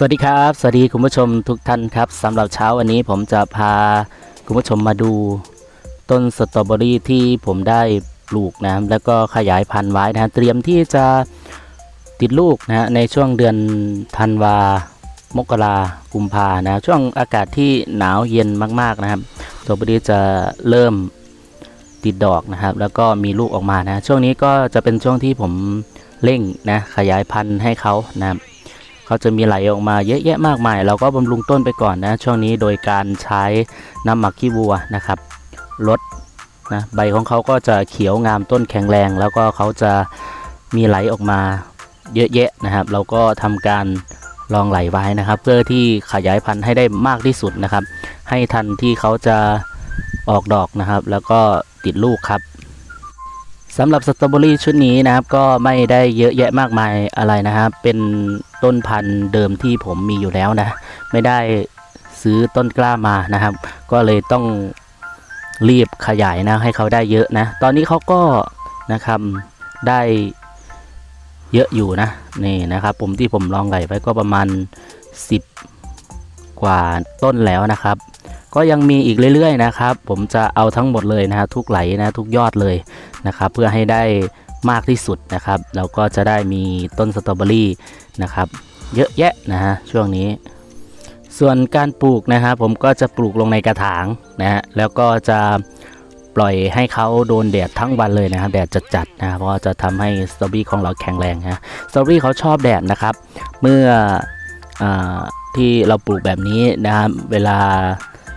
สวัสดีครับ สวัสดีคุณผู้ชมทุกท่านครับสำหรับเช้าวันนี้ผมจะพาคุณผู้ชมมาดู ต้นสตรอเบอรี่ที่ผมได้ปลูกนะแล้วก็ขยายพันธุ์ไว้นะเตรียมที่จะติดลูกนะในช่วงเดือนธันวามกรากุมภานะช่วงอากาศที่หนาวเย็นมากๆนะครับสตรอเบอรี่จะเริ่มติดดอกนะครับ แล้วก็มีลูกออกมานะ ช่วงนี้ก็จะเป็นช่วงที่ผมเร่งนะขยายพันธุ์ให้เขานะครับ เขาจะมีไหลออกมาเยอะแยะมากมาย เราก็บำรุงต้นไปก่อนนะ ช่วงนี้โดยการใช้น้ำหมักขี้วัวนะครับลดนะใบของเขาก็จะเขียวงามต้นแข็งแรง แล้วก็เขาจะมีไหลออกมาเยอะแยะนะครับ เราก็ทำการลองไหลไว้นะครับ เพื่อที่ขยายพันธุ์ให้ได้มากที่สุดนะครับ ให้ทันที่เขาจะออกดอกนะครับ แล้วก็ติดลูกครับสำหรับสตรอเบอรี่ชุดนี้นะครับ ก็ไม่ได้เยอะแยะมากมายอะไรนะครับ เป็น ต้นพันธุ์เดิมที่ผมมีอยู่แล้วนะ ไม่ได้ซื้อต้นกล้ามานะครับ ก็เลยต้องรีบขยายนะให้เขาได้เยอะนะ ตอนนี้เขาก็นะครับได้เยอะอยู่นะนี่นะครับ ผมที่ผมลองไหลไว้ก็ประมาณ 10 กว่าต้นแล้วนะครับ ก็ยังมีอีกเรื่อยๆนะครับ ผมจะเอาทั้งหมดเลยนะฮะทุกไหลนะทุกยอดเลยนะครับ เพื่อให้ได้ มากที่สุดนะครับ เราก็จะได้มีต้นสตรอเบอรี่นะครับ เยอะแยะนะฮะช่วงนี้ ส่วนการปลูกนะครับผมก็จะปลูกลงในกระถางนะฮะแล้วก็จะปล่อยให้เขาโดนแดดทั้งวันเลยนะครับแดดจัดๆนะเพราะจะทำให้สตรอเบอรี่ของเราแข็งแรงนะสตรอเบอรี่เขาชอบแดดนะครับ เมื่ออที่เราปลูกแบบนี้นะครับเวลา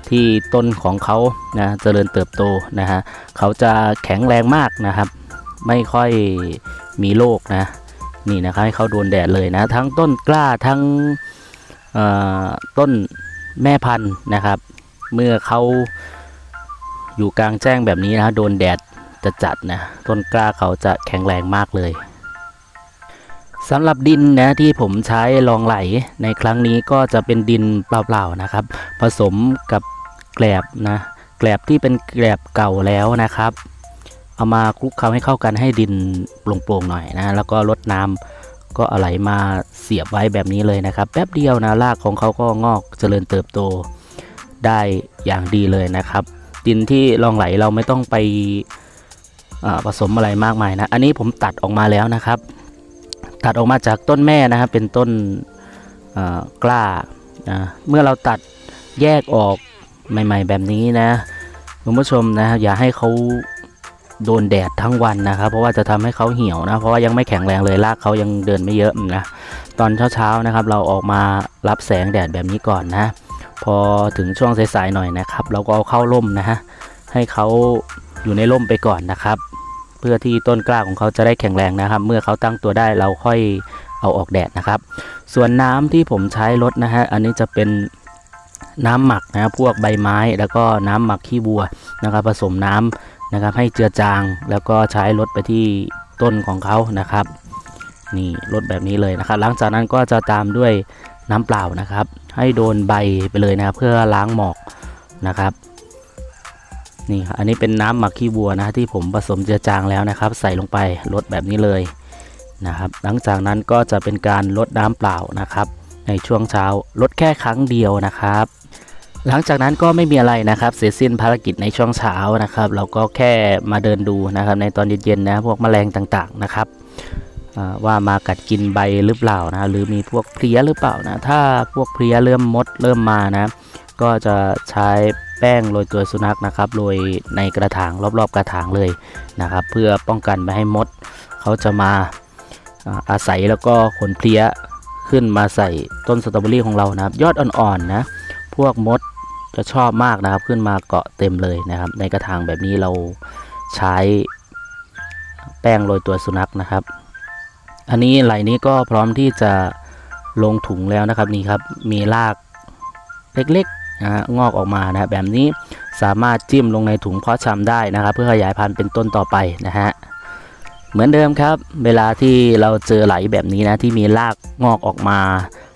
ที่ต้นของเขานะเจริญเติบโตนะฮะเขาจะแข็งแรงมากนะครับ ไม่ค่อยมีโรคนะนี่นะครับให้เขาโดนแดดเลยนะ ทั้งต้นกล้าทั้งต้นแม่พันธุ์นะครับ เมื่อเขาอยู่กลางแจ้งแบบนี้นะโดนแดดจะจัดนะต้นกล้าเขาจะแข็งแรงมากเลยสำหรับดินนะที่ผมใช้ลองไหลในครั้งนี้ก็จะเป็นดินเปล่าๆนะครับ ผสมกับแกลบนะแกลบที่เป็นแกลบเก่าแล้วนะครับ เอามาคลุกเคล้าให้เข้ากันให้ดินโปร่งๆหน่อยนะ แล้วก็ลดน้ำก็อาไหลมาเสียบไว้แบบนี้เลยนะครับ แป๊บเดียวนะรากของเขาก็งอกเจริญเติบโตได้อย่างดีเลยนะครับ ดินที่รองไหลเราไม่ต้องไปผสมอะไรมากมายนะ อันนี้ผมตัดออกมาแล้วนะครับ ตัดออกมาจากต้นแม่นะครับเป็นต้นกล้านะเมื่อเราตัดแยกออกใหม่ ๆ แบบนี้นะคุณผู้ชมนะอย่าให้เขา โดนแดดทั้งวันนะครับ เพราะว่าจะทำให้เขาเหี่ยวนะ เพราะว่ายังไม่แข็งแรงเลยรากเขายังเดินไม่เยอะนะ ตอนเช้าๆนะครับ เราออกมารับแสงแดดแบบนี้ก่อนนะ พอถึงช่วงสายๆหน่อยนะครับ เราก็เอาเข้าร่มนะฮะให้เขาอยู่ในร่มไปก่อนนะครับ เพื่อที่ต้นกล้าของเขาจะได้แข็งแรงนะครับ เมื่อเขาตั้งตัวได้เราค่อยเอาออกแดดนะครับ ส่วนน้ำที่ผมใช้ลดนะฮะอันนี้จะเป็นน้ำหมักนะพวกใบไม้แล้วก็น้ำหมักขี้วัวนะครับ ผสมน้ำ นะครับให้เจือจางแล้วก็ใช้ลดไปที่ต้นของเขานะครับ นี่ลดแบบนี้เลยนะครับ หลังจากนั้นก็จะตามด้วยน้ำเปล่านะครับ ให้โดนใบไปเลยนะครับ เพื่อล้างหมอกนะครับนี่ครับอันนี้เป็นน้ำหมักขี้วัวนะที่ผมผสมเจือจางแล้วนะครับ ใส่ลงไปลดแบบนี้เลยนะครับ หลังจากนั้นก็จะเป็นการลดน้ำเปล่านะครับ ในช่วงเช้าลดแค่ครั้งเดียวนะครับ หลังจากนั้นก็ไม่มีอะไรนะครับเสร็จสิ้นภารกิจในช่วงเช้านะครับ เราก็แค่มาเดินดูนะครับ ในตอนเย็นๆนะพวกแมลงต่างๆนะครับว่ามากัดกินใบหรือเปล่านะหรือมีพวกเพลี้ยหรือเปล่านะถ้าพวกเพลี้ยเริ่มมดเริ่มมานะก็จะใช้แป้งโรยตัวสุนัขนะครับโรยในกระถางรอบๆกระถางเลยนะครับ เพื่อป้องกันไม่ให้มด เขาจะมาอาศัยแล้วก็ขนเพลี้ยขึ้นมาใส่ต้นสตรอเบอรี่ของเรานะครับ ยอดอ่อนๆนะพวกมด จะชอบมากนะครับ ขึ้นมาเกาะเต็มเลยนะครับ ในกระถางแบบนี้เราใช้แป้งโรยตัวสุนัขนะครับ อันนี้ไหลนี้ก็พร้อมที่จะลงถุงแล้วนะครับนี่ครับ มีรากเล็กๆนะฮะงอกออกมานะบแบบนี้สามารถจิ้มลงในถุงเพาะชำได้นะครับ เพื่อขยายพันธุ์เป็นต้นต่อไปนะฮะเหมือนเดิมครับ เวลาที่เราเจอไหลแบบนี้นะที่มีรากงอกออกมา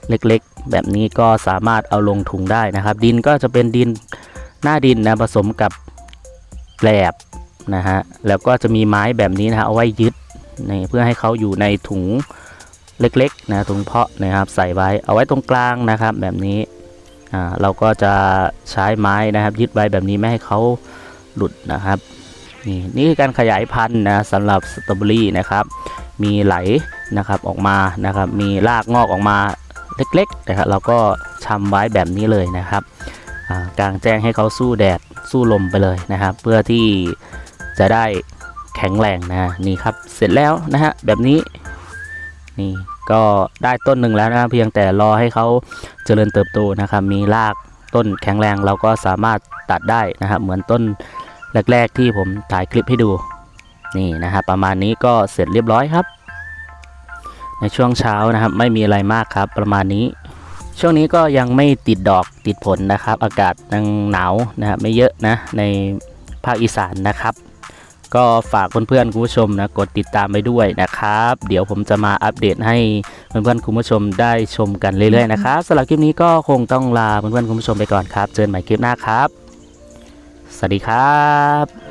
เล็กๆ แบบนี้ก็สามารถเอาลงถุงได้นะครับ ดินก็จะเป็นดินหน้าดินนะผสมกับแกลบนะฮะแล้วก็จะมีไม้แบบนี้นะฮะเอาไว้ยึดนี่เพื่อให้เขาอยู่ในถุงเล็กๆนะถุงเพาะนะครับใส่ไว้เอาไว้ตรงกลางนะครับแบบนี้อ่าเราก็จะใช้ไม้นะครับ ยึดไว้แบบนี้ไม่ให้เขาหลุดนะครับนี่นี่คือการขยายพันธุ์นะสำหรับสตรอเบอรี่นะครับ มีไหลนะครับออกมานะครับ มีรากงอกออกมา เล็กๆนะครับเราก็ชำไว้แบบนี้เลยนะครับกลางแจ้งให้เขาสู้แดดสู้ลมไปเลยนะครับ เพื่อที่จะได้แข็งแรงนะนี่ครับเสร็จแล้วนะฮะแบบนี้นี่ก็ได้ต้นหนึ่งแล้วนะเพียงแต่รอให้เขาเจริญเติบโตนะครับ มีรากต้นแข็งแรงเราก็สามารถตัดได้นะครับ เหมือนต้นแรก ๆ ที่ผมถ่ายคลิปให้ดูนี่นะครับประมาณนี้ก็เสร็จเรียบร้อยครับ ในช่วงเช้านะครับ ไม่มีอะไรมากครับ ประมาณนี้ ช่วงนี้ก็ยังไม่ติดดอกติดผลนะครับ อากาศยังหนาวนะครับไม่เยอะนะในภาคอีสานนะครับ ก็ฝากเพื่อนๆคุณผู้ชมนะกดติดตามไปด้วยนะครับ เดี๋ยวผมจะมาอัปเดตให้เพื่อนๆคุณผู้ชมได้ชมกันเรื่อยๆนะครับสำหรับคลิปนี้ก็คงต้องลาเพื่อนๆคุณผู้ชมไปก่อนครับ เจอกันใหม่คลิปหน้าครับ สวัสดีครับ